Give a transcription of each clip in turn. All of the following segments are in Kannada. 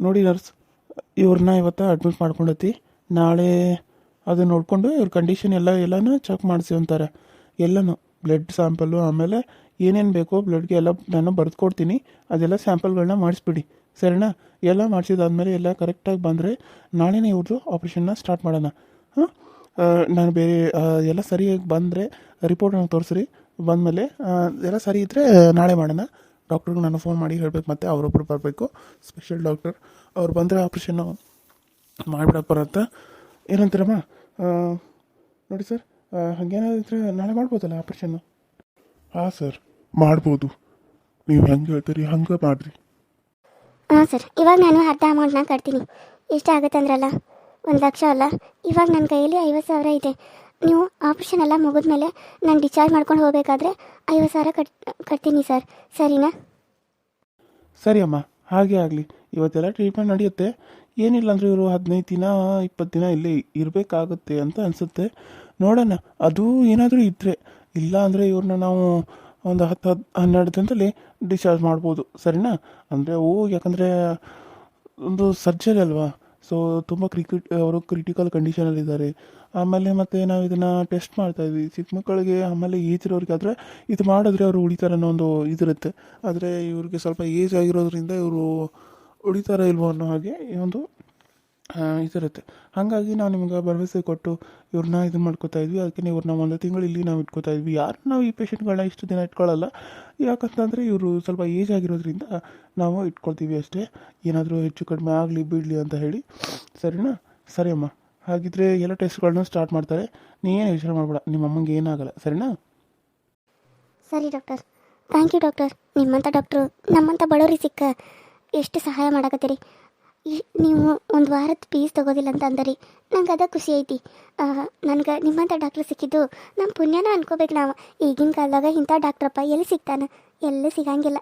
ನೋಡಿ ನರ್ಸ್ ಇವ್ರನ್ನ ಇವತ್ತು ಅಡ್ಮಿಟ್ ಮಾಡ್ಕೊಂಡತಿ. ನಾಳೆ ಅದು ನೋಡಿಕೊಂಡು ಇವ್ರ ಕಂಡೀಷನ್ ಎಲ್ಲ, ಎಲ್ಲನೂ ಚೆಕ್ ಮಾಡಿಸಿ ಅಂತಾರೆ. ಎಲ್ಲನೂ ಬ್ಲಡ್ ಸ್ಯಾಂಪಲ್ಲು ಆಮೇಲೆ ಏನೇನು ಬೇಕೋ ಬ್ಲಡ್ಗೆ ಎಲ್ಲ ನಾನು ಬರೆದು ಕೊಡ್ತೀನಿ ಅದೆಲ್ಲ ಸ್ಯಾಂಪಲ್ಗಳನ್ನ ಮಾಡಿಸ್ಬಿಡಿ. ಸರಿನಾ? ಎಲ್ಲ ಮಾಡಿಸಿದಾದ್ಮೇಲೆ ಎಲ್ಲ ಕರೆಕ್ಟಾಗಿ ಬಂದರೆ ನಾಳೆನೇ ಇವ್ರದ್ದು ಆಪ್ರೇಷನ್ನ ಸ್ಟಾರ್ಟ್ ಮಾಡೋಣ. ಹಾಂ? ನಾನು ಬೇರೆ ಎಲ್ಲ ಸರಿಯಾಗಿ ಬಂದರೆ ರಿಪೋರ್ಟ್ ನನಗೆ ತೋರಿಸ್ರಿ. ಬಂದಮೇಲೆ ಎಲ್ಲ ಸರಿ ಇದ್ದರೆ ನಾಳೆ ಮಾಡೋಣ. ಡಾಕ್ಟ್ರಿಗೆ ನಾನು ಫೋನ್ ಮಾಡಿ ಹೇಳಬೇಕು, ಮತ್ತು ಅವರೊಬ್ಬರು ಬರಬೇಕು ಸ್ಪೆಷಲ್ ಡಾಕ್ಟರ್. ಅವ್ರು ಬಂದರೆ ಆಪ್ರೇಷನ್ನು ಮಾಡಿಬಿಡಕ್ಕೆ ಬರುತ್ತೆ. ಏನಂತೀರಮ್ಮ? ನೋಡಿ ಸರ್ ಹಂಗೇನಾದ್ರೆ ನಾಳೆ ಮಾಡ್ಬೋದಲ್ಲ ಆಪ್ರೇಷನ್ನು ಹಾಂ ಸರ್, ಮಾಡ್ಬೋದು. ನೀವು ಹೆಂಗೆ ಹೇಳ್ತೀರಿ, ಹಂಗೆ ಮಾಡಿರಿ. ಹಾಂ ಸರ್, ಇವಾಗ ನಾನು ಅರ್ಧ ಅಮೌಂಟ್ನ ಕಟ್ತೀನಿ. ಎಷ್ಟು ಆಗುತ್ತೆ ಅಂದ್ರಲ್ಲ ಒಂದು ಲಕ್ಷ ಅಲ್ಲ? ಇವಾಗ ನನ್ನ ಕೈಯಲ್ಲಿ ಐವತ್ತು ಸಾವಿರ ಇದೆ. ನೀವು ಆಪ್ರೇಷನ್ ಎಲ್ಲ ಮುಗಿದ್ಮೇಲೆ ನಾನು ಡಿಸ್ಚಾರ್ಜ್ ಮಾಡ್ಕೊಂಡು ಹೋಗಬೇಕಾದ್ರೆ ಐವತ್ತು ಸಾವಿರ ಕಟ್, ಕಟ್ತೀನಿ ಸರ್ ಸರಿನಾ? ಸರಿ ಅಮ್ಮ. ಹಾಗೆ ಆಗಲಿ. ಇವತ್ತೆಲ್ಲ ಟ್ರೀಟ್ಮೆಂಟ್ ನಡೆಯುತ್ತೆ. ಏನಿಲ್ಲ ಅಂದರೆ ಇವರು ಹದಿನೈದು ದಿನ, ಇಪ್ಪತ್ತು ದಿನ ಇಲ್ಲಿ ಇರಬೇಕಾಗುತ್ತೆ ಅಂತ ಅನಿಸುತ್ತೆ. ನೋಡೋಣ. ಅದು ಏನಾದರೂ ಇದ್ದರೆ ಇಲ್ಲ ಅಂದರೆ ಇವ್ರನ್ನ ನಾವು ಒಂದು ಹತ್ತು ಹತ್ತು ಹನ್ನೆರಡು ದಿನದಲ್ಲಿ ಡಿಸ್ಚಾರ್ಜ್ ಮಾಡ್ಬೋದು. ಸರಿನಾ? ಅಂದರೆ ಓ, ಯಾಕಂದರೆ ಒಂದು ಸರ್ಜರಿ ಅಲ್ವಾ? ಸೊ ತುಂಬ ಕ್ರಿಕೆಟ್ ಅವರು ಕ್ರಿಟಿಕಲ್ ಕಂಡೀಷನಲ್ಲಿದ್ದಾರೆ ಆಮೇಲೆ ಮತ್ತೆ ನಾವು ಇದನ್ನು ಟೆಸ್ಟ್ ಮಾಡ್ತಾ ಇದ್ವಿ. ಚಿಕ್ಕ ಮಕ್ಕಳಿಗೆ ಆಮೇಲೆ ಏಜ್ ಇರೋರಿಗಾದರೆ ಇದು ಮಾಡಿದ್ರೆ ಅವರು ಉಳಿತಾರೆ ಅನ್ನೋ ಒಂದು ಇದಿರುತ್ತೆ. ಆದರೆ ಇವ್ರಿಗೆ ಸ್ವಲ್ಪ ಏಜ್ ಆಗಿರೋದ್ರಿಂದ ಇವರು ಉಳಿತಾರ ಇಲ್ವೋ ಅನ್ನೋ ಹಾಗೆ ಈ ಒಂದು ಇದಿರುತ್ತೆ ಹಾಗಾಗಿ ನಾವು ನಿಮ್ಗೆ ಭರವಸೆ ಕೊಟ್ಟು ಇವ್ರನ್ನ ಇದು ಮಾಡ್ಕೋತಾ ಇದ್ವಿ. ಅದಕ್ಕೆ ಇವ್ರನ್ನ ಒಂದು ತಿಂಗಳು ಇಲ್ಲಿ ನಾವು ಇಟ್ಕೋತಾ ಇದ್ವಿ. ಯಾರು ನಾವು ಈ ಪೇಷಂಟ್ಗಳನ್ನ ಇಷ್ಟು ದಿನ ಇಟ್ಕೊಳ್ಳಲ್ಲ ಯಾಕಂತಂದರೆ ಇವರು ಸ್ವಲ್ಪ ಏಜ್ ಆಗಿರೋದ್ರಿಂದ ನಾವು ಇಟ್ಕೊಳ್ತೀವಿ ಅಷ್ಟೇ. ಏನಾದರೂ ಹೆಚ್ಚು ಕಡಿಮೆ ಆಗಲಿ ಬಿಡಲಿ ಅಂತ ಹೇಳಿ. ಸರಿನಾ? ಸರಿ ಅಮ್ಮ. ಹಾಗಿದ್ರೆ ಎಲ್ಲ ಟೆಸ್ಟ್ಗಳನ್ನೂ ಸ್ಟಾರ್ಟ್ ಮಾಡ್ತಾರೆ. ನೀ ಏನು ಯೋಚನೆ ಮಾಡಬೇಡ. ನಿಮ್ಮ ಅಮ್ಮಂಗೆ ಏನಾಗಲ್ಲ. ಸರಿನಾ? ಸರಿ ಡಾಕ್ಟರ್ ಥ್ಯಾಂಕ್ ಯು ಡಾಕ್ಟರ್ ನಿಮ್ಮಂಥ ಡಾಕ್ಟ್ರು ನಮ್ಮಂಥ ಬಡವ್ರಿಗೆ ಸಿಕ್ಕ ಎಷ್ಟು ಸಹಾಯ ಮಾಡಕತ್ತೀರಿ? ನೀವು ಒಂದು ವಾರದ ಪೀಸ್ ತಗೋದಿಲ್ಲ ಅಂತ ಅಂದರಿ. ನಂಗೆ ಅದ ಖುಷಿ ಐತಿ. ನನಗೆ ನಿಮ್ಮಂಥ ಡಾಕ್ಟ್ರ್ ಸಿಕ್ಕಿದ್ದು ನಮ್ಮ ಪುಣ್ಯನ ಅನ್ಕೋಬೇಕು ನಾವು. ಈಗಿನ ಕಾಲದಾಗ ಇಂಥ ಡಾಕ್ಟ್ರಪ್ಪ ಎಲ್ಲಿ ಸಿಗ್ತಾನೆ? ಎಲ್ಲೂ ಸಿಗಂಗಿಲ್ಲ.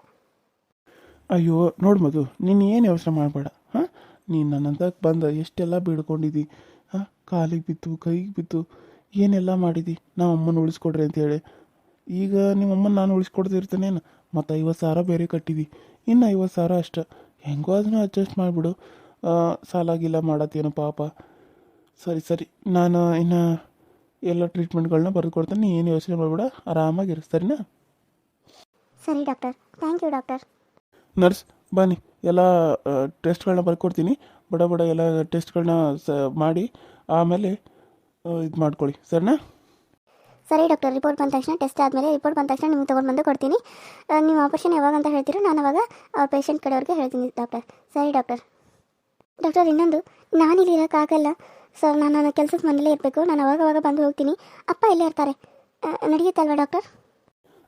ಅಯ್ಯೋ, ನೋಡು ಮಧು, ನೀನು ಏನು ಯೋಚನೆ ಮಾಡಬೇಡ. ಹಾಂ? ನೀನು ನನ್ನಂತ ಬಂದ ಎಷ್ಟೆಲ್ಲ ಬೀಳ್ಕೊಂಡಿದ್ದಿ ಹಾಂ? ಕಾಲಿಗೆ ಬಿತ್ತು, ಕೈಗೆ ಬಿತ್ತು, ಏನೆಲ್ಲ ಮಾಡಿದ್ದಿ ನಾವು ಅಮ್ಮನ ಉಳಿಸ್ಕೊಡ್ರಿ ಅಂತೇಳಿ ಈಗ ನಿಮ್ಮ ಅಮ್ಮನ ನಾನು ಉಳಿಸ್ಕೊಡ್ತಿರ್ತೇನೇನು ಮತ್ತು ಐವತ್ತು ಸಾವಿರ ಬೇರೆ ಕಟ್ಟಿದ್ದಿ ಇನ್ನು ಐವತ್ತು ಸಾವಿರ ಅಷ್ಟೆ. ಹೆಂಗೋ ಅದನ್ನು ಅಡ್ಜಸ್ಟ್ ಮಾಡಿಬಿಡು ಸಾಲಾಗಿಲ್ಲ ಮಾಡತ್ತೇನೋ ಪಾಪ. ಸರಿ ಸರಿ. ನಾನು ಇನ್ನು ಎಲ್ಲ ಟ್ರೀಟ್ಮೆಂಟ್ಗಳನ್ನ ಬರೆದು ಕೊಡ್ತೇನೆ ಏನು ಯೋಚನೆ ಮಾಡಬೇಡ. ಆರಾಮಾಗಿರು. ಸರಿನಾ? ಸರಿ doctor thank you doctor nurse ಬನ್ನಿ. ಎಲ್ಲ ಟೆಸ್ಟ್ಗಳನ್ನ ಬರ್ಕೊಡ್ತೀನಿ. ಬಡ ಬಡ ಎಲ್ಲ ಟೆಸ್ಟ್ಗಳನ್ನ ಸ ಮಾಡಿ ಆಮೇಲೆ ಇದು ಮಾಡ್ಕೊಳ್ಳಿ ಸರಿನಾ? ಸರಿ ಡಾಕ್ಟರ್ ರಿಪೋರ್ಟ್ ಬಂದ ತಕ್ಷಣ ಟೆಸ್ಟ್ ಆದಮೇಲೆ ರಿಪೋರ್ಟ್ ಬಂದ ತಕ್ಷಣ ನಿಮ್ಗೆ ತೊಗೊಂಡು ಬಂದು ಕೊಡ್ತೀನಿ. ನೀವು ಆಪರೇಷನ್ ಯಾವಾಗ ಅಂತ ಹೇಳ್ತೀರೋ ನಾನು ಅವಾಗ ಪೇಷಂಟ್ ಕಡೆಯವ್ರಿಗೆ ಹೇಳ್ತೀನಿ ಡಾಕ್ಟರ್. ಸರಿ ಡಾಕ್ಟರ್. ಡಾಕ್ಟರ್ ಇನ್ನೊಂದು ನಾನು ಇಲ್ಲಿ ಇರೋಕ್ಕಾಗಲ್ಲ. ಸೊ ನಾನು ನನ್ನ ಕೆಲಸದ ಮನೇಲೇ ಇರಬೇಕು. ನಾನು ಅವಾಗ ಅವಾಗ ಬಂದು ಹೋಗ್ತೀನಿ. ಅಪ್ಪ ಇಲ್ಲೇ ಇರ್ತಾರೆ? ನಡೆಯುತ್ತಲ್ವಾ ಡಾಕ್ಟರ್?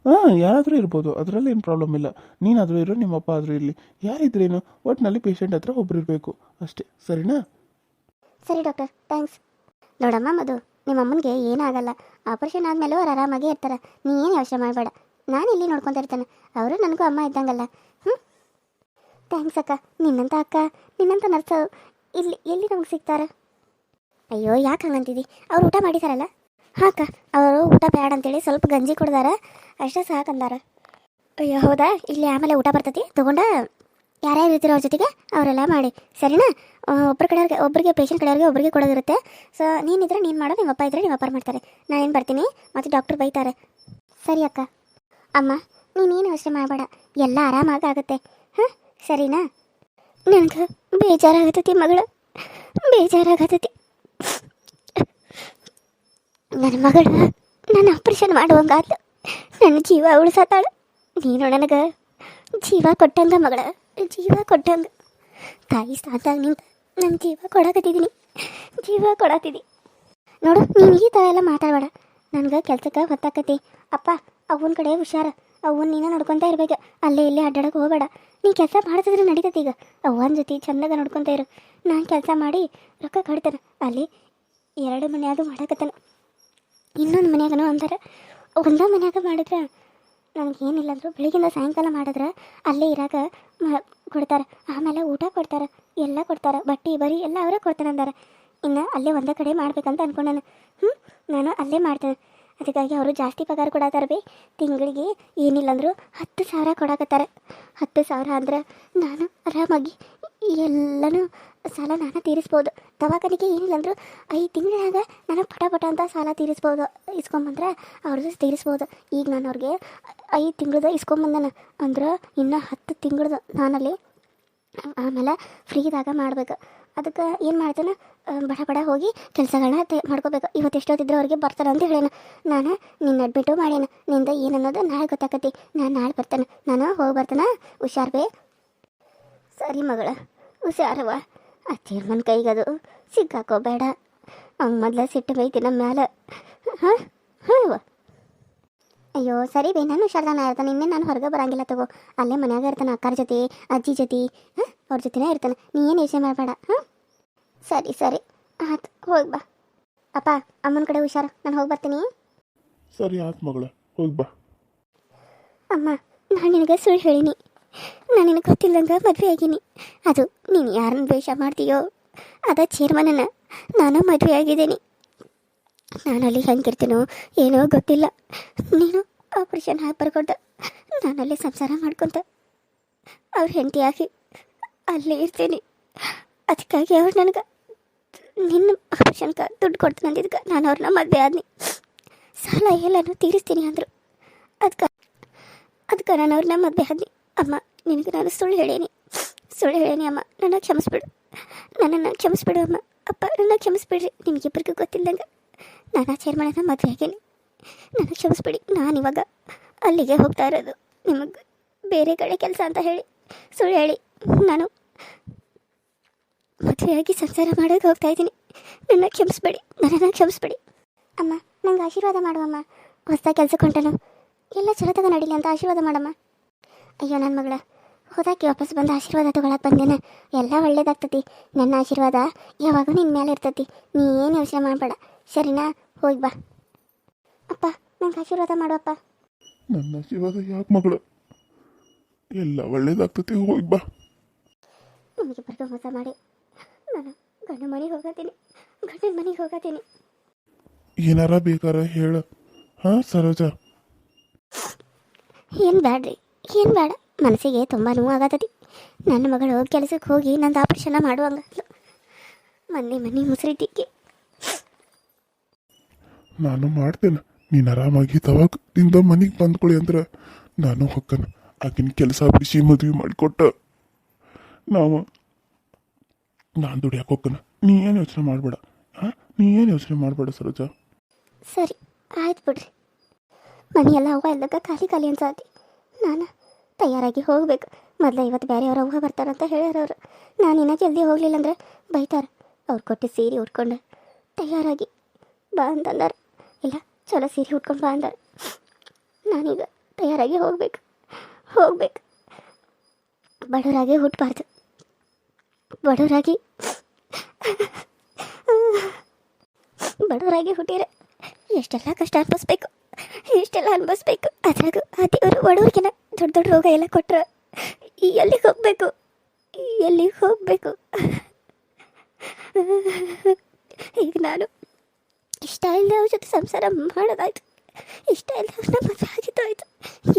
ಹಾಂ ಯಾರಾದರೂ ಇರ್ಬೋದು. ಅದರಲ್ಲಿ ಏನು ಪ್ರಾಬ್ಲಮ್ ಇಲ್ಲ. ನೀನಾದರೂ ಇರೋ ನಿಮ್ಮ ಅಪ್ಪ ಆದರೂ ಇರಲಿ. ಯಾರಿದ್ರೇನು ಒಟ್ಟಿನಲ್ಲಿ ಪೇಷಂಟ್ ಹತ್ರ ಒಬ್ಬರು ಇರಬೇಕು. ಅಷ್ಟೇ. ಸರಿನಾ? ಸರಿ ಡಾಕ್ಟರ್ ಥ್ಯಾಂಕ್ಸ್ ನೋಡಮ್ಮ ಮಧು ನಿಮ್ಮ ಅಮ್ಮನಿಗೆ ಏನಾಗಲ್ಲ. ಆಪರೇಷನ್ ಆದಮೇಲೆ ಅವ್ರು ಆರಾಮಾಗೇ ಇರ್ತಾರೆ. ನೀ ಏನು ಯೋಚನೆ ಮಾಡಬೇಡ. ನಾನು ಇಲ್ಲಿ ನೋಡ್ಕೊತಿರ್ತಾನೆ ಅವರು ನನಗೂ ಅಮ್ಮ ಇದ್ದಂಗಲ್ಲ. ಹ್ಞೂ ಥ್ಯಾಂಕ್ಸ್ ಅಕ್ಕ. ನಿನ್ನಂತ ಅಕ್ಕ, ನಿನ್ನಂತ ನರ್ಸು ಇಲ್ಲಿ, ಎಲ್ಲಿ ನಮ್ಗೆ ಸಿಗ್ತಾರೆ? ಅಯ್ಯೋ, ಯಾಕೆ ಹಂಗಂತಿದ್ದಿ ಅವ್ರು ಊಟ ಮಾಡಿದಾರಲ್ಲ? ಹಾಂ ಅಕ್ಕ, ಅವರು ಊಟ ಬೇಡ ಅಂತೇಳಿ ಸ್ವಲ್ಪ ಗಂಜಿ ಕೊಡ್ದಾರ. ಅಷ್ಟೇ ಸಾಕಂದಾರ. ಅಯ್ಯೋ, ಹೌದಾ? ಇಲ್ಲಿ ಆಮೇಲೆ ಊಟ ಬರ್ತೈತಿ. ತೊಗೊಂಡ ಯಾರ್ಯಾರು ಇರ್ತೀರೋ ಅವ್ರ ಜೊತೆಗೆ ಅವರೆಲ್ಲ ಮಾಡಿ. ಸರಿನಾ? ಆ, ಕಡೆಯವ್ರಿಗೆ ಒಬ್ಬರಿಗೆ ಪೇಷಂಟ್ ಕಡೆಯವ್ರಿಗೆ ಒಬ್ಬರಿಗೆ ಕೊಡೋದಿರುತ್ತೆ. ಸೊ ನೀನಿದ್ರೆ ನೀನು ಮಾಡೋ ನಿಮ್ಮ ಅಪ್ಪ ಇದ್ರೆ ನಿಮ್ಮ ಅಪ್ಪ ಮಾಡ್ತಾರೆ. ನಾನು ಏನು ಬರ್ತೀನಿ? ಮತ್ತು ಡಾಕ್ಟ್ರ್ ಬೈತಾರೆ. ಸರಿ ಅಕ್ಕ. ಅಮ್ಮ ನೀನೇನು ಯೋಚನೆ ಮಾಡಬೇಡ. ಎಲ್ಲ ಆರಾಮಾಗಿ ಆಗುತ್ತೆ. ಹಾಂ? ಸರಿನಾ? ನನಗೆ ಬೇಜಾರಾಗತೈತಿ ಮಗಳು. ಬೇಜಾರಾಗತ್ತತಿ ನನ್ನ ಮಗಳು ನಾನು ಆಪ್ರೇಷನ್ ಮಾಡುವಂಗಾದ್ಲು. ನನ್ನ ಜೀವ ಉಳಿಸತ್ತಾಳು ನೀನು ನನಗೆ ಜೀವ ಕೊಟ್ಟಂಗ ಮಗಳ. ಜೀವ ಕೊಟ್ಟಂಗ. ತಾಯಿ ಸಾತಾಗ ನಿಂತ ನನ್ನ ಜೀವ ಕೊಡಕತ್ತಿದ್ದೀನಿ ಜೀವ ಕೊಡತ್ತಿದ್ದಿ ನೋಡು, ನೀನು ಈ ಥರ ಎಲ್ಲ ಮಾತಾಡಬೇಡ. ನನಗೆ ಕೆಲ್ಸಕ್ಕೆ ಹೊತ್ತಾಕತಿ ಅಪ್ಪ ಅವನ ಕಡೆ ಹುಷಾರ. ಅವನ್ ನೀನು ನೋಡ್ಕೊತಾ ಇರ್ಬೇಕು. ಅಲ್ಲೇ ಇಲ್ಲೇ ಅಡ್ಡಾಡಕ್ಕೆ ಹೋಗಬೇಡ. ನೀ ಕೆಲಸ ಮಾಡ್ತಿದ್ರೆ ನಡೀತೈತಿ ಈಗ. ಅವನ ಜೊತೆ ಚಂದಾಗ ನೋಡ್ಕೊತಾ ಇರು. ನಾನು ಕೆಲಸ ಮಾಡಿ ರೊಕ್ಕ ಕಡ್ತಾನೆ ಅಲ್ಲಿ ಎರಡು ಮನೆಯಾಗ ಮಾಡಕತ್ತಾನ. ಇನ್ನೊಂದು ಮನೆಯಾಗನೂ ಅಂತಾರೆ ಒಂದೇ ಮನೆಯಾಗ ಮಾಡಿದ್ರೆ ನನಗೆ ಏನಿಲ್ಲ ಅಂದ್ರು ಬೆಳಿಗ್ಗಿಂದ ಸಾಯಂಕಾಲ ಮಾಡಿದ್ರೆ ಅಲ್ಲೇ ಇರಾಕ ಕೊಡ್ತಾರೆ. ಆಮೇಲೆ ಊಟ ಕೊಡ್ತಾರೆ, ಎಲ್ಲ ಕೊಡ್ತಾರೆ. ಬಟ್ಟೆ, ಬರಿ ಎಲ್ಲ ಅವರೇ ಕೊಡ್ತಾರೆ ಅಂದಾರೆ ಇನ್ನು ಅಲ್ಲೇ ಒಂದೇ ಕಡೆ ಮಾಡ್ಬೇಕಂತ ಅನ್ಕೊಂಡಾನೆ. ಹ್ಞೂ ನಾನು ಅಲ್ಲೇ ಮಾಡ್ತೇನೆ. ಅದಕ್ಕಾಗಿ ಅವರು ಜಾಸ್ತಿ ಪಗಾರ ಕೊಡತ್ತಾರ ಬಿ. ತಿಂಗಳಿಗೆ ಏನಿಲ್ಲ ಅಂದರೂ ಹತ್ತು ಸಾವಿರ ಕೊಡಕತ್ತಾರೆ. ಹತ್ತು ಸಾವಿರ ಅಂದ್ರೆ ನಾನು ಆರಾಮಾಗಿ ಎಲ್ಲನೂ ಸಾಲ ನಾನು ತೀರಿಸ್ಬೋದು. ದವಾಖಾನಿಗೆ ಏನಿಲ್ಲ ಅಂದರೂ ಐದು ತಿಂಗಳಾಗ ನಾನು ಪಟ ಪಟ ಅಂತ ಸಾಲ ತೀರಿಸ್ಬೋದು, ಇಸ್ಕೊಂಬಂದ್ರೆ ಅವ್ರದ್ದು ತೀರಿಸ್ಬೋದು. ಈಗ ನಾನು ಅವ್ರಿಗೆ ಐದು ತಿಂಗಳದ ಇಸ್ಕೊಂಬಂದನ ಅಂದ್ರೆ ಇನ್ನು ಹತ್ತು ತಿಂಗಳದು ನಾನಲ್ಲಿ ಆಮೇಲೆ ಫ್ರೀದಾಗ ಮಾಡ್ಬೇಕು. ಅದಕ್ಕೆ ಏನು ಮಾಡ್ತಾನೆ ಬಡ ಬಡ ಹೋಗಿ ಕೆಲಸಗಳನ್ನ ಮಾಡ್ಕೋಬೇಕು. ಇವತ್ತು ಎಷ್ಟೊತ್ತಿದ್ರೆ ಅವ್ರಿಗೆ ಬರ್ತಾರೆ ಅಂತ ಹೇಳೇನ. ನಾನು ನಿನ್ನ ಅಡ್ಮಿಟು ಮಾಡೇನ. ನಿಂದ ಏನು ಅನ್ನೋದು ನಾಳೆ ಗೊತ್ತಾಕತಿ. ನಾನು ನಾಳೆ ಬರ್ತೇನೆ. ನಾನು ಹೋಗಿ ಬರ್ತೇನೆ? ಹುಷಾರ್ ಬೇ. ಸರಿ ಮಗಳ. ಹುಷಾರವ. ಆ ಚೇರ್ಮನ್ ಕೈಗದು ಸಿಕ್ಕಾಕೋಬೇಡ ಅವ್ನು ಮೊದಲ ಸಿಟ್ಟು ಬೈತಿ ನಮ್ಮ ಮ್ಯಾಲೆ. ಹಾಂ? ಹಾಂ ಅಯ್ಯೋ, ಸರಿ ಬೇ. ನಾನು ಹುಷಾರ್ದಾನ ಇರ್ತಾನೆ. ಇನ್ನೇ ನಾನು ಹೊರಗೆ ಬರಂಗಿಲ್ಲ ತಗೋ. ಅಲ್ಲೇ ಮನ್ಯಾಗ ಇರ್ತಾನೆ ಅಕ್ಕಾರ ಜೊತೆ, ಅಜ್ಜಿ ಜೊತೆ. ಹಾಂ? ಅವ್ರ ಜೊತೆನೇ ಇರ್ತಾನೆ. ನೀ ಏನು ಯೋಚನೆ ಮಾಡಬೇಡ ಹಾಂ? ಸರಿ ಸರಿ. ಆಯ್ತು ಹೋಗಿ ಬಾ. ಅಪ್ಪ ಅಮ್ಮನ ಕಡೆ ಹುಷಾರು. ನಾನು ಹೋಗಿ ಬರ್ತೀನಿ. ಸರಿ ಆತ್ ಮಗಳ ಹೋಗಿ ಬಾ. ಅಮ್ಮ ನಾನು ನಿನಗೆ ಸುಳ್ಳು ಹೇಳಿನಿ. ನಾನು ನಿನಗೆ ಗೊತ್ತಿಲ್ಲಂಗೆ ಮದುವೆ ಆಗಿನಿ. ಅದು ನೀನು ಯಾರನ್ನ ದ್ವೇಷ ಮಾಡ್ತೀಯೋ ಅದ ಚೇರ್ಮನನ್ನ ನಾನು ಮದುವೆ ಆಗಿದ್ದೀನಿ. ನಾನು ಅಲ್ಲಿ ಹೆಂಗಿರ್ತೀನೋ ಏನೋ ಗೊತ್ತಿಲ್ಲ. ನೀನು ಆಪ್ರೇಷನ್ ಹಾಕಿ ಬರ್ಕೊಂಡ ನಾನಲ್ಲಿ ಸಂಸಾರ ಮಾಡ್ಕೊಂತ ಅವ್ರ ಹೆಂಡತಿಯಾಗಿ ಅಲ್ಲೇ ಇರ್ತೀನಿ. ಅದಕ್ಕಾಗಿ ಅವ್ರು ನನಗೆ ನಿನ್ನ ಆಪ್ಷನ್ಗೆ ದುಡ್ಡು ಕೊಡ್ತೀನಿ ಅಂದಿದ್ದಕ್ಕೆ ನಾನು ಅವ್ರನ್ನ ಮದುವೆ ಆದ್ನಿ. ಸಾಲ ಎಲ್ಲನೂ ತೀರಿಸ್ತೀನಿ ಅಂದರು. ಅದಕ್ಕೆ ಅದಕ್ಕೆ ನಾನು ಅವ್ರನ್ನ ಮದುವೆ ಆದ್ನಿ. ಅಮ್ಮ, ನಿನಗೆ ನಾನು ಸುಳ್ಳು ಹೇಳೇನಿ. ಸುಳ್ಳು ಹೇಳೇನಿ ಅಮ್ಮ. ನನ್ನ ಕ್ಷಮಿಸ್ಬಿಡು. ನನ್ನನ್ನು ಕ್ಷಮಿಸ್ಬಿಡು ಅಮ್ಮ. ಅಪ್ಪ, ನನ್ನ ಕ್ಷಮಿಸ್ಬಿಡ್ರಿ. ನಿಮಗಿಬ್ಬರಿಗೂ ಗೊತ್ತಿಲ್ಲದಂಗೆ ನಾನು ಆ ಚೇರ್ಮನನ್ನ ಮದುವೆ ಆಗೇನಿ. ನನ್ನ ಕ್ಷಮಿಸ್ಬಿಡಿ. ನಾನು ಇವಾಗ ಅಲ್ಲಿಗೆ ಹೋಗ್ತಾ ಇರೋದು. ನಿಮಗೆ ಬೇರೆ ಕಡೆ ಕೆಲಸ ಅಂತ ಹೇಳಿ ಸುಳ್ಳು ಹೇಳಿ. ನಾನು ಮದುವೆಯಾಗಿ ಸಂಸಾರ ಮಾಡೋಕೆ ಹೋಗ್ತಾ ಇದ್ದೀನಿ. ನನ್ನ ಕ್ಷಮಿಸ್ಬೇಡಿ, ನನ್ನನ್ನು ಕ್ಷಮಿಸ್ಬೇಡಿ. ಅಮ್ಮ, ನಂಗೆ ಆಶೀರ್ವಾದ ಮಾಡುವಮ್ಮ ಹೊಸ್ದಾಗ ಕೆಲ್ಸಕ್ಕೆ ಹೊಂಟನು. ಎಲ್ಲ ಚಲೋ ತಗ ನಡೀಲಿ ಅಂತ ಆಶೀರ್ವಾದ ಮಾಡಮ್ಮ. ಅಯ್ಯೋ ನನ್ನ ಮಗಳ, ಹೋದಾಕಿ ವಾಪಸ್ ಬಂದು ಆಶೀರ್ವಾದ ತಗೊಳಕ್ಕೆ ಬಂದೇನ. ಎಲ್ಲ ಒಳ್ಳೇದಾಗ್ತತಿ. ನನ್ನ ಆಶೀರ್ವಾದ ಯಾವಾಗೂ ನಿನ್ನ ಮೇಲೆ ಇರ್ತತಿ. ನೀ ಏನು ಯೋಚನೆ ಮಾಡಬೇಡ. ಸರಿನಾ? ಹೋಗಿ ಬಾ. ಅಪ್ಪ, ನಂಗೆ ಆಶೀರ್ವಾದ ಮಾಡುವಪ್ಪ ನನ್ನ ಆಶೀರ್ವಾದ ಯಾಕೆ ಮಗಳು? ಎಲ್ಲ ಒಳ್ಳೇದಾಗ್ತತಿ, ಹೋಗಿ ಬಾ. ನಿಮಗೆ ಬರ್ಗ ಮೋಸ ಮಾಡಿ. ನಾನು ಗಂಡ ಮನೆಗೆ ಹೋಗತ್ತೀನಿ. ಗಂಡನ ಮನೆಗೆ ಹೋಗತ್ತೀನಿ. ಏನಾರ ಬೇಕಾರ ಹೇಳ. ಹಾಂ ಸರೋಜ? ಏನು ಬೇಡ್ರಿ ಏನು ಬೇಡ. ಮನಸ್ಸಿಗೆ ತುಂಬ ನೋವಾಗತ್ತತಿ ನನ್ನ ಮಗಳು ಕೆಲಸಕ್ಕೆ ಹೋಗಿ ನಂದು ಆಪರೇಷನ್ ಮಾಡುವಂಗ. ಮನೆ ಮನೆ ಮುಸುರಿಟ್ಟಿಕ್ಕೆ ನಾನು ಮಾಡ್ತೇನೆ. ನೀನು ಆರಾಮಾಗಿ ತವಾಗ ನಿಂದ ಮನೆಗೆ ಬಂದ್ಕೊಳ್ಳಿ ಅಂದ್ರೆ ನಾನು ಹೊಕ್ಕನ. ಆಕಿನ ಕೆಲಸ ಬಿಡಿಸಿ ಮದುವೆ ಮಾಡಿಕೊಟ್ಟ. ನಾವು ನಾನು ದುಡಿಯಾಕೆ ಹೋಗ್ತಾನೆ ನೀ ಏನು ಯೋಚನೆ ಮಾಡಬೇಡ. ಹಾಂ ನೀ ಏನು ಯೋಚನೆ ಮಾಡಬೇಡ ಸರೋಜ? ಸರಿ, ಆಯ್ತು ಬಿಡ್ರಿ. ಮನೆಯೆಲ್ಲ ಅವ್ವ ಇಲ್ಲದಾಗ ಖಾಲಿ ಖಾಲಿ ಅನ್ಸತಿ. ನಾನು ತಯಾರಾಗಿ ಹೋಗ್ಬೇಕು. ಮೊದಲು ಇವತ್ತು ಬೇರೆಯವ್ರ ಅವ್ವ ಬರ್ತಾರಂತ ಹೇಳ್ಯಾರ ಅವರು. ನಾನು ಇನ್ನೂ ಜಲ್ದಿ ಹೋಗಲಿಲ್ಲ ಅಂದ್ರೆ ಬೈತಾರೆ. ಅವ್ರು ಕೊಟ್ಟು ಸೀರೆ ಉಟ್ಕೊಂಡು ತಯಾರಾಗಿ ಬಾ ಅಂತಂದಾರೆ. ಇಲ್ಲ, ಚಲೋ ಸೀರೆ ಉಟ್ಕೊಂಡು ಬಾ ಅಂದಾರ. ನಾನೀಗ ತಯಾರಾಗಿ ಹೋಗ್ಬೇಕು. ಹೋಗ್ಬೇಕು. ಬಡವರಾಗೆ ಹುಟ್ಟಬಾರ್ದು ಬಡವರಾಗಿ ಬಡವರಾಗಿ ಹುಟ್ಟಿರೆ ಎಷ್ಟೆಲ್ಲ ಕಷ್ಟ ಅನ್ಭವಿಸ್ಬೇಕು, ಎಷ್ಟೆಲ್ಲ ಅನ್ಭವಿಸ್ಬೇಕು. ಅದ್ರಾಗೂ ಆ ದೇವರು ಬಡವ್ರಿಗೆನ ದೊಡ್ಡ ದೊಡ್ಡ ರೋಗ ಎಲ್ಲ ಕೊಟ್ರೆ ಎಲ್ಲಿಗೆ ಹೋಗ್ಬೇಕು ಎಲ್ಲಿಗೆ ಹೋಗ್ಬೇಕು. ಈಗ ನಾನು ಇಷ್ಟ ಇಲ್ಲದೆ ಅವ್ರ ಜೊತೆ ಸಂಸಾರ ಮಾಡೋದಾಯ್ತು, ಇಷ್ಟ ಇಲ್ಲದೆ ಅವ್ರನ್ನ ಮದುವೆ ಆಗಿದ್ದಾಯ್ತು.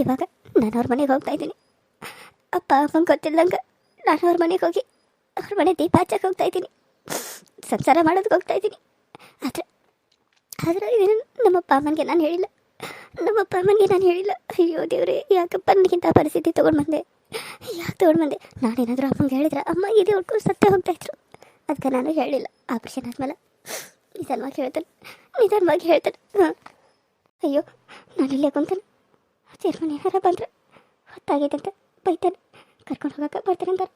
ಇವಾಗ ನಾನು ಅವ್ರ ಮನೆಗೆ ಹೋಗ್ತಾ ಇದ್ದೀನಿ. ಅಪ್ಪ, ಅಮ್ಮಂಗೆ ಗೊತ್ತಿಲ್ಲಂಗೆ ನಾನು ಅವ್ರ ಮನೆಗೆ ಹೋಗಿ ಅವ್ರ ಮನೆ ದೀಪ ಹಚ್ಚಕ್ಕೆ ಹೋಗ್ತಾ ಇದ್ದೀನಿ. ಸಂಸಾರ ಮಾಡೋದಕ್ಕೆ ಹೋಗ್ತಾ ಇದ್ದೀನಿ. ಆದರೆ ಆದರೆ ಇದನ್ನು ನಮ್ಮಪ್ಪ ಅಮ್ಮನಿಗೆ ನಾನು ಹೇಳಿಲ್ಲ. ನಮ್ಮಪ್ಪ ಅಮ್ಮನಿಗೆ ನಾನು ಹೇಳಿಲ್ಲ. ಅಯ್ಯೋ ದೇವ್ರೆ, ಯಾಕಪ್ಪ ನನಗಿಂತ ಪರಿಸ್ಥಿತಿ ತೊಗೊಂಡು ಬಂದೆ? ಯಾಕೆ ತೊಗೊಂಡು ಬಂದೆ? ನಾನೇನಾದರೂ ಅಮ್ಮಂಗೆ ಹೇಳಿದ್ರೆ ಅಮ್ಮ ಇದೇ ಹುಡ್ಕೊಂಡು ಸತ್ತೇ ಹೋಗ್ತಾಯಿದ್ರು ಅದಕ್ಕೆ ನಾನು ಹೇಳಿಲ್ಲ. ಆಪ್ರೇಷನ್ ಆದಮೇಲೆ ನಿಧಾನವಾಗಿ ಹೇಳ್ತಾನೆ. ನಿಧಾನವಾಗಿ ಹೇಳ್ತಾನೆ. ಹಾಂ. ಅಯ್ಯೋ, ನಾನು ಇಲ್ಲೇ ಕುಂತಾನೆ. ಚೇರ್ಮನ್ ಏನಾರ ಬಂದ್ರೆ ಅಂತ ಬೈತಾನೆ. ಕರ್ಕೊಂಡು ಹೋಗೋಕೆ ಬರ್ತಾನೆ ಅಂತಾರೆ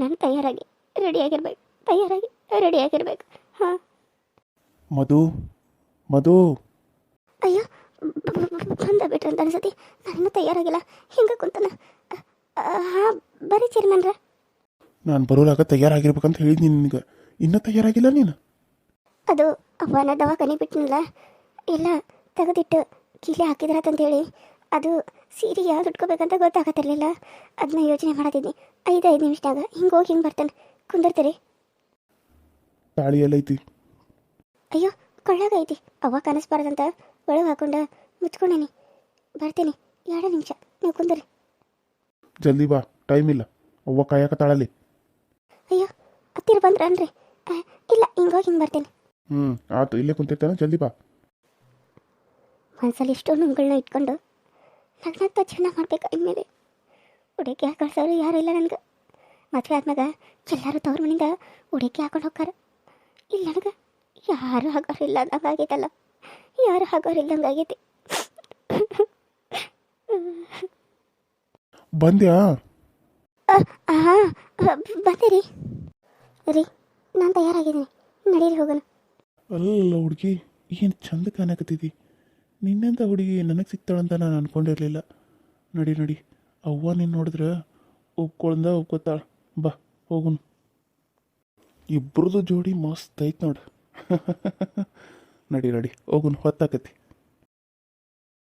ನಾನು ತಯಾರಾಗಿ ರೆಡಿಯಾಗಿರ್ಬೇಕು ತಯಾರಾಗಿ ರೆಡಿಯಾಗಿರ್ಬೇಕು. ಹಾಂ. ಮಧು ಮಧು. ಅಯ್ಯೋ ಬಂದ ಬಿಟ್ರೆ ಅಂತ ಅನ್ಸತಿ ನಾನು ತಯಾರಾಗಿಲ್ಲ. ಹಿಂಗೆ ಕುಂತಾನ. ಹಾಂ ಬರೀ ಚೇರ್ಮನ್ರ. ನಾನು ಬರೋಲಾಗ ತಯಾರಾಗಿರ್ಬೇಕಂತ ಹೇಳಿದ್ನಿ ನಿನಗೆ. ಇನ್ನೂ ತಯಾರಾಗಿಲ್ಲ ನೀನು? ಅದು ಅವನ ದವಾಖಾನೆ ಬಿಟ್ಟನಲ್ಲ ಎಲ್ಲ ತೆಗೆದಿಟ್ಟು ಕೀಲೆ ಹೇಳಿ ಅದು ಸೀರೆ ಯಾವ್ದು ಉಟ್ಕೋಬೇಕಂತ ಗೊತ್ತಾಗತ್ತಿರಲಿಲ್ಲ. ಅದನ್ನ ಯೋಚನೆ ಮಾಡತ್ತಿದ್ನಿ. ಐದು ಐದು ನಿಮಿಷದಾಗ ಹಿಂಗೆ ಹೋಗಿ ಹಿಂಗೆ ಬರ್ತಾನೆ. ಕುಂದಿರ್ತೀರಿ? ತಾಳಿ ಎಲ್ಲೈತಿ ಅಯ್ಯೋ ಕೊಳ್ಳಾಗ ಐತಿ. ಅವ್ವ ಕನಸ್ಬಾರ್ದಂತ ಒಳಗೆ ಹಾಕೊಂಡ ಮುಚ್ಕೊಂಡೇನಿ. ಬರ್ತೀನಿ ಎರಡು ನಿಮಿಷ ನೀವು ಕುಂದರಿ. ಜಲ್ದಿ ಬಾ ಟೈಮ್ ಇಲ್ಲ. ಅವ್ವ ಕಾಯಕ ತಾಳಲಿ ಅಯ್ಯೋ ಹತ್ತಿರ ಬಂದ್ರನ್ರಿ ಅನ್ರಿ. ಇಲ್ಲ ಹಿಂಗೋಗಿ ಹಿಂಗೆ ಬರ್ತೇನೆ. ಹ್ಞೂ ಆಯ್ತು ಇಲ್ಲೇ ಕುಂತಿರ್ತಾನೆ ಜಲ್ದಿ ಬಾ. ಮನಸ್ಸಲ್ಲಿ ಎಷ್ಟೋ ನುಂಗಳನ್ನ ಇಟ್ಕೊಂಡು ನಗ್ನಂತ ಚೆನ್ನಾಗಿ ಮಾಡ್ಬೇಕು ಇನ್ಮೇಲೆ. ಹುಡುಗಿ ಕಳ್ಸೋರು ಯಾರು ಇಲ್ಲ ನನಗೆ. ಮದುವೆ ಆದ್ಮ್ಯಾಗ ಎಲ್ಲರೂ ತವ್ರ ಮನೆಯಿಂದ ಉಡುಗೆ ಹಾಕೊಂಡು ಹೋಗ್ತಾರ. ಇಲ್ಲ ನನಗೆ ಯಾರು ಹಾಕೋರಿಲ್ಲ ಅಂದಂಗೆ ಆಗೈತಲ್ಲ. ಯಾರು ಹಾಕೋರಿಲ್ಲಂಗೆ ಆಗೈತಿ. ಬಂದ್ಯಾ? ಹಾಂ ಬಂದೆ ರೀ. ರೀ ನಾನು ತಯಾರಾಗಿದ್ದೀನಿ. ನಡೀರಿ ಹೋಗೋಣ. ಅಲ್ಲ ಹುಡುಗಿ ಏನು ಚಂದ ಕಾಣಕತ್ತಿದ್ದಿ ನಿನ್ನಂತ ಹುಡುಗಿ ನನಗೆ ಸಿಗ್ತಾಳಂತ ನಾನು ಅನ್ಕೊಂಡಿರಲಿಲ್ಲ. ನಡಿ ನಡಿ. ಅವ್ವ ನೀನು ನೋಡಿದ್ರೆ ಒಪ್ಕೊಳ್ದ ಒಪ್ಕೋತಾಳ. ಬಾ ಹೋಗುನು. ಇಬ್ರದ್ದು ಜೋಡಿ ಮಸ್ತ್ ಐತೆ ನೋಡಿ. ನಡಿ ನಡಿ ಹೋಗುನು ಹೊತ್ತಾಕತಿ.